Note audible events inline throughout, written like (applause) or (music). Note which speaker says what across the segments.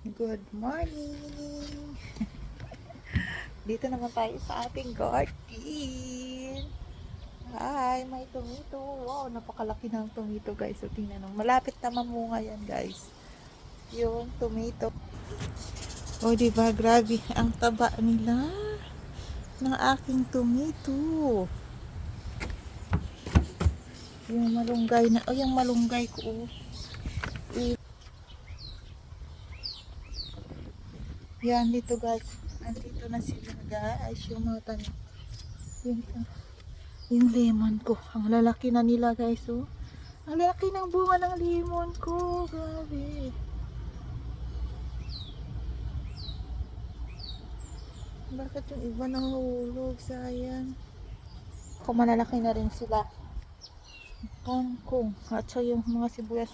Speaker 1: Good morning! Dito naman tayo sa ating garden. Hi, may tomato. Wow, napakalaki ng tomato guys. So, tingnan mo. Malapit na mamunga yan guys. Yung tomato. Oh, di ba? Grabe. Ang taba nila ng aking tomato. Yung malunggay na, oh, yung malunggay ko. Oh. Eh, Yan, dito guys. Andito na sila guys. Yung mga tanim. Yung, yung lemon ko. Ang lalaki na nila guys. Oh. Ang lalaki ng bunga ng lemon ko. Grabe. Bakit yung iba nahulog? Sayang. Kung malalaki na rin sila. Kangkong. At saka yung mga sibuyas.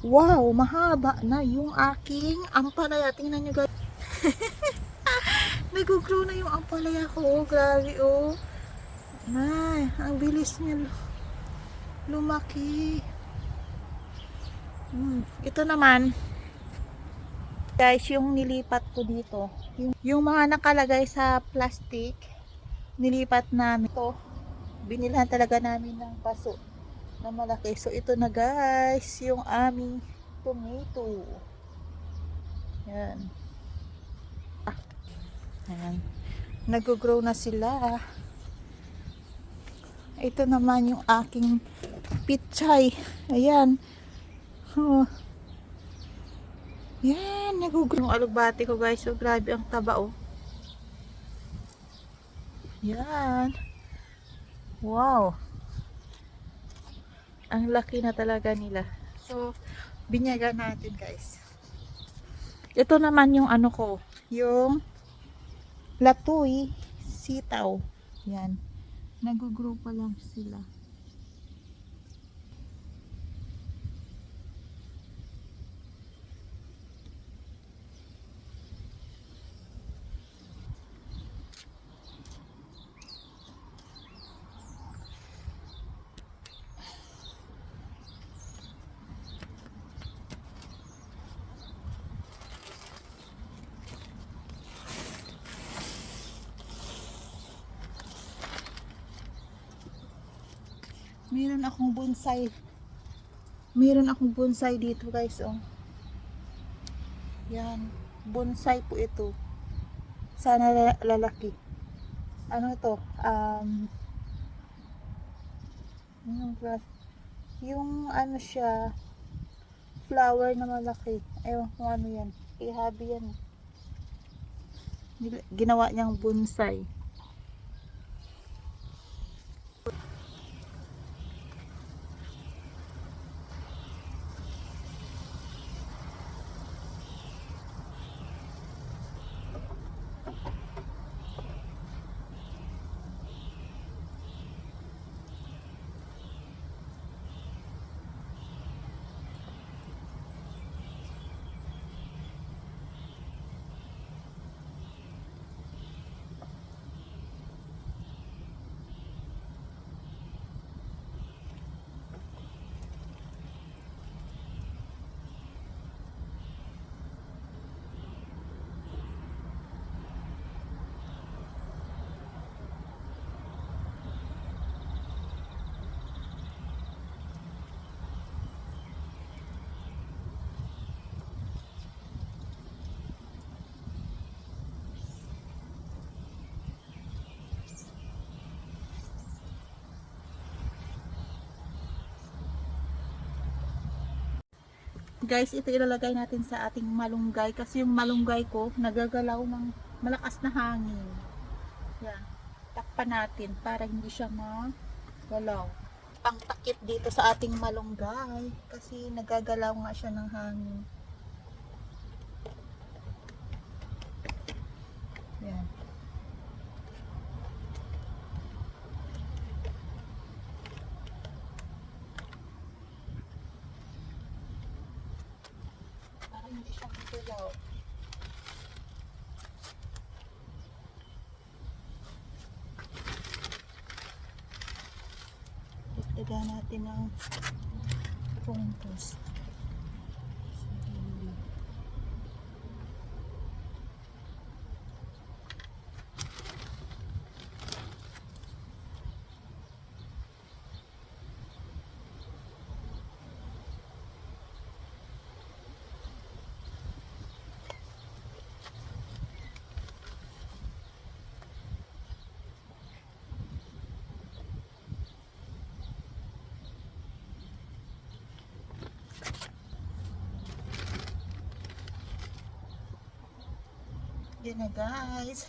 Speaker 1: Wow! Mahaba na yung aking ampalaya. Tingnan nyo guys. (laughs) Nag-grow na yung ampalaya ko. Oh, grabe oh. Ay, ang bilis niya lu- lumaki. Hmm. Ito naman, guys, yung nilipat ko dito. Yung, yung mga nakalagay sa plastic, nilipat namin. Ito, binilhan talaga namin ng paso na malaki. So, ito na guys, yung aming tomato. Yan. Ayan. Nag-grow na sila. Ito naman yung aking pichay. Ayan. Oh. Yan, nag-grow. Alugbati ko guys. So, grabe ang taba oh. Yan. Wow. Ang laki na talaga nila. So, binyagan natin guys. Ito naman yung ano ko. Yung latoy sitaw. Yan. Nag-grow pa lang sila. Meron akong bonsai. Meron akong bonsai dito guys, oh. Yan. Bonsai po ito. Sana la- lalaki. Ano to? Um, yung, yung ano siya, flower na malaki. Ewan kung ano yan. Ihabi yan. Ginawa niyang bonsai. Guys, ito ilalagay natin sa ating malunggay kasi yung malunggay ko nagagalaw ng malakas na hangin. Yan. Takpan natin para hindi siya magalaw. Pangtakip dito sa ating malunggay kasi nagagalaw nga siya ng hangin. Yan. Para hindi siya magalaw. Dagdagan natin ng compost. Yan na guys.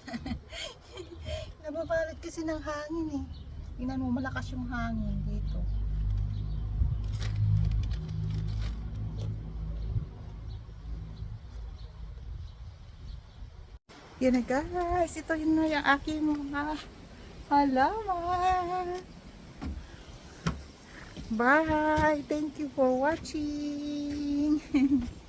Speaker 1: (laughs) Nababalot kasi ng hangin eh. Tingnan mo malakas yung hangin dito. Yan na guys. Ito yun na yung aking mga halaman. Bye. Thank you for watching. (laughs)